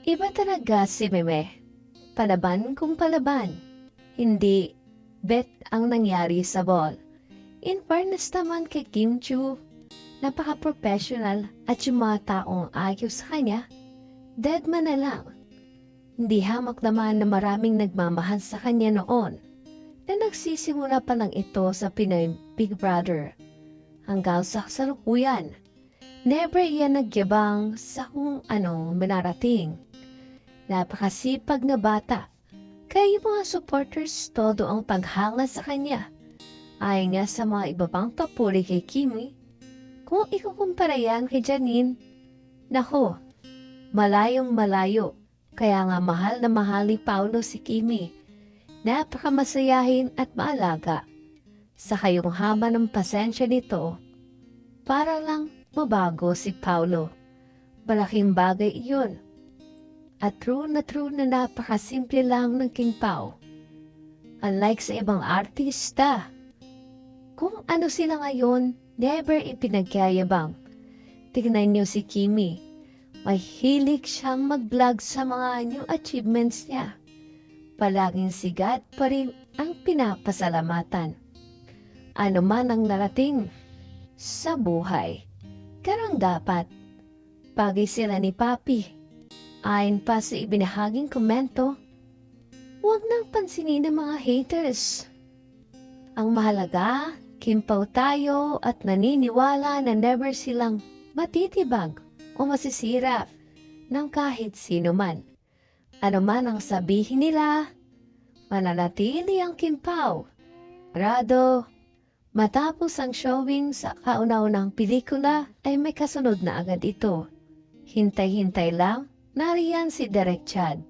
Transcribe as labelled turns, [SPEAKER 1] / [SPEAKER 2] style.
[SPEAKER 1] Iba talaga si Meme. Palaban kung palaban. Hindi bet ang nangyari sa ball. In fairness naman kay Kim Chu, napaka-professional at yung mga taong ayos sa kanya, dead man na lang. Hindi hamak naman na maraming nagmamahal sa kanya noon na nagsisimula pa lang ito sa Pinoy Big Brother hanggang sa kasalukuyan. Never iyan nagyabang sa kung ano minarating. Napakasipag na bata. Kaya mga supporters todo ang paghanga sa kanya. Ayon nga sa mga iba pang papuri kay Kimi, kung ikukumpara yan kay Janine, nako, malayong malayo. Kaya nga mahal na mahal ni Paulo si Kimi. Napakamasayahin at maalaga. Sa kayong haba ng pasensya nito, para lang mabago si Paulo. Malaking bagay iyon. At true na true na napakasimple lang ng King Pao. Unlike sa ibang artista, kung ano sila ngayon, never ipinagyayabang. Tignan niyo si Kimi. May hilig siyang mag-vlog sa mga new achievements niya. Palaging sigat pa rin ang pinapasalamatan. Ano man ang narating sa buhay. Karang dapat, pagi sila ni Papi. Ayon pa sa ibinahaging komento, huwag nang pansinin ng mga haters. Ang mahalaga, kimpaw tayo at naniniwala na never silang matitibag o masisira ng kahit sino man. Ano man ang sabihin nila, mananatili ang kimpaw. Rado, matapos ang showing sa kauna-unang pelikula ay may kasunod na agad ito. Hintay-hintay lang, nariyan si Derek Chad.